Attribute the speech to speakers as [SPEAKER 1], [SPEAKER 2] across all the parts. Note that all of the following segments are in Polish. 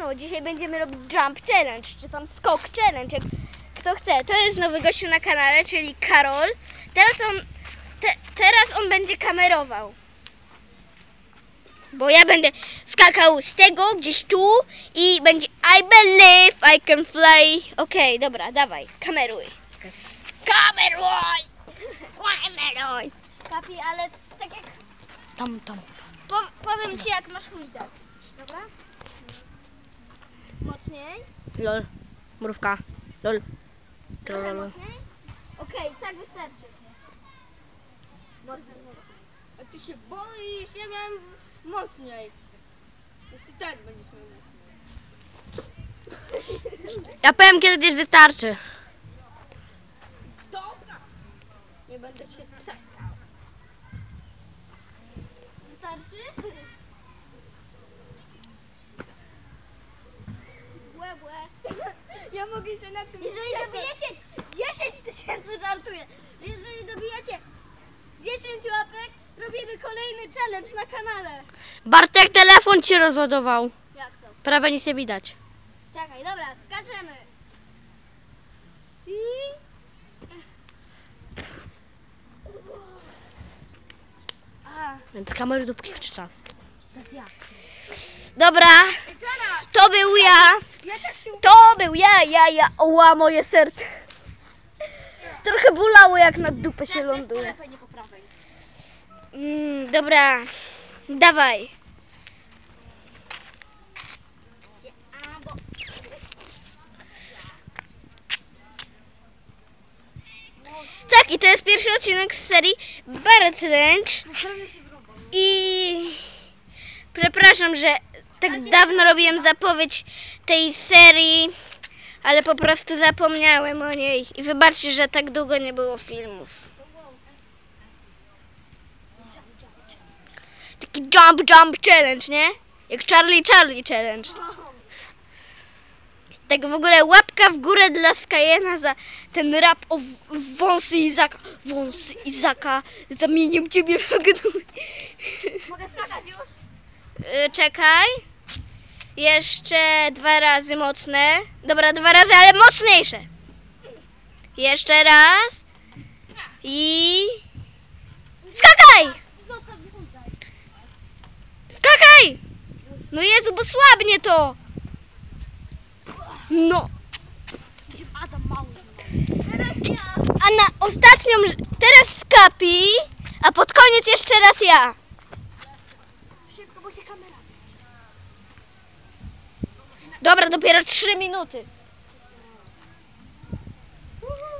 [SPEAKER 1] No, dzisiaj będziemy robić jump challenge, czy tam skok challenge, jak kto chce. To jest nowy gościu na kanale, czyli Karol. Teraz on, te, teraz on będzie kamerował. Bo ja będę skakał z tego gdzieś tu i będzie I believe I can fly. Okej, dobra, dawaj, kameruj. Kameruj! Kameruj! Kapi, ale tak jak
[SPEAKER 2] Tam, tam.
[SPEAKER 1] Po, powiem ci jak masz huźdać, dobra? Mocniej.
[SPEAKER 2] Lol. Mrówka. Lol.
[SPEAKER 1] Trochę mocniej. Okej, tak wystarczy. Bardzo mocniej.
[SPEAKER 3] A ty się boisz, ja miałem mocniej. Więc i tak będziesz miał mocniej.
[SPEAKER 2] Ja powiem kiedy gdzieś wystarczy.
[SPEAKER 3] Dobra. Nie będę się trzaskał.
[SPEAKER 1] Wystarczy?
[SPEAKER 3] Na tym
[SPEAKER 1] Jeżeli dobijecie 10 tysięcy, żartuję. Jeżeli dobijacie 10 łapek, robimy kolejny challenge na kanale.
[SPEAKER 2] Bartek telefon ci rozładował.
[SPEAKER 1] Jak to?
[SPEAKER 2] Prawie nic nie widać.
[SPEAKER 1] Czekaj, dobra, skaczemy. I... A,
[SPEAKER 2] Więc kamery dupki jeszcze czas.
[SPEAKER 1] Dobra, to był ja. To był ja, ja, ja. Oła, moje serce. Trochę bolało, jak na dupę się ląduje. Mm, dobra, dawaj. Tak, i to jest pierwszy odcinek z serii Barrett Lynch. I przepraszam, że tak dawno robiłem zapowiedź tej serii, ale po prostu zapomniałem o niej. I wybaczcie, że tak długo nie było filmów. Taki jump, jump challenge, nie? Jak Charlie, Charlie challenge. Tak w ogóle łapka w górę dla Skajena za ten rap o wąsy Izaka. Wąsy Izaka zamienią ciebie w gnój.
[SPEAKER 3] Mogę skakać już?
[SPEAKER 1] Y, Czekaj. Jeszcze dwa razy mocne. Dobra, dwa razy, ale mocniejsze. Jeszcze raz. I... Skakaj! Skakaj! No Jezu, bo słabnie to. No. A na ostatnią, teraz skapi, a pod koniec jeszcze raz ja.
[SPEAKER 3] Szybko, bo się kamera.
[SPEAKER 1] Dobra, dopiero 3 minuty.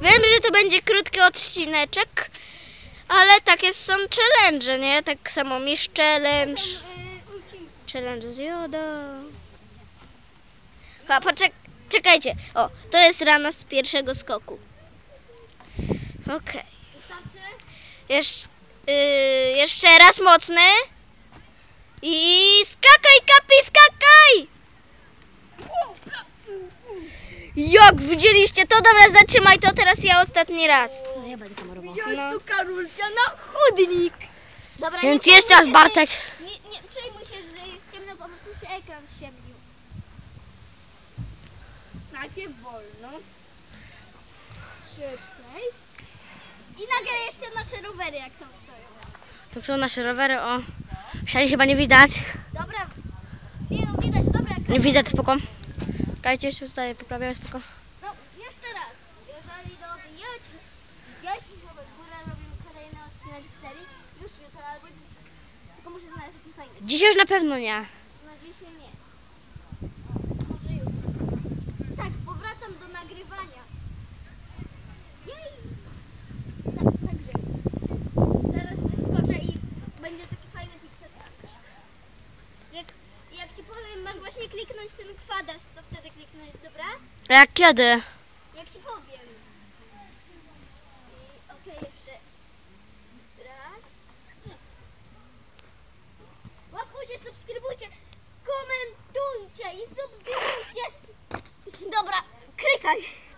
[SPEAKER 1] Wiem, że to będzie krótki odcineczek, ale takie są challenge, nie? Tak samo Misz Challenge, challenge z Joda. A poczek czekajcie, o, to jest rana z pierwszego skoku. Okej. Jeszcze, yy, jeszcze raz mocny. I skakaj, kapi, skakaj! Jak widzieliście to? Dobra, zatrzymaj to, teraz ja ostatni raz.
[SPEAKER 2] No ja będę kamerował.
[SPEAKER 1] No.
[SPEAKER 3] Tu Karulcia na chudnik.
[SPEAKER 1] Dobra,
[SPEAKER 2] Więc
[SPEAKER 1] nie
[SPEAKER 2] jeszcze
[SPEAKER 1] przejmuj
[SPEAKER 2] raz
[SPEAKER 1] się,
[SPEAKER 2] Bartek.
[SPEAKER 1] że- Nie, nie przejmuj się, że jest ciemno, po prostu się ekran ściemnił.
[SPEAKER 3] Najpierw wolno. Szybciej.
[SPEAKER 1] I nagraj jeszcze nasze rowery, jak tam stoją.
[SPEAKER 2] To są nasze rowery, o. Szali chyba nie widać.
[SPEAKER 1] Dobra. Nie no, widać, dobra.
[SPEAKER 2] Nie widać, spoko. Czekajcie, jeszcze tutaj poprawiam, spoko.
[SPEAKER 1] No, jeszcze raz. Jeżeli dobijecie 10 łapek w górę, robimy kolejny odcinek z serii. Już jutro albo dzisiaj. Tylko muszę znaleźć jakiś fajny.
[SPEAKER 2] Dzisiaj już na pewno nie.
[SPEAKER 1] No dzisiaj nie. Może jutro. Tak, powracam do nagrywania. Jej! Tak, także. Zaraz wyskoczę i będzie taki fajny pixel. Jak, jak ci powiem, masz właśnie kliknąć ten kwadrat, co wtedy kliknąć, dobra?
[SPEAKER 2] A jak kiedy?
[SPEAKER 1] Bye.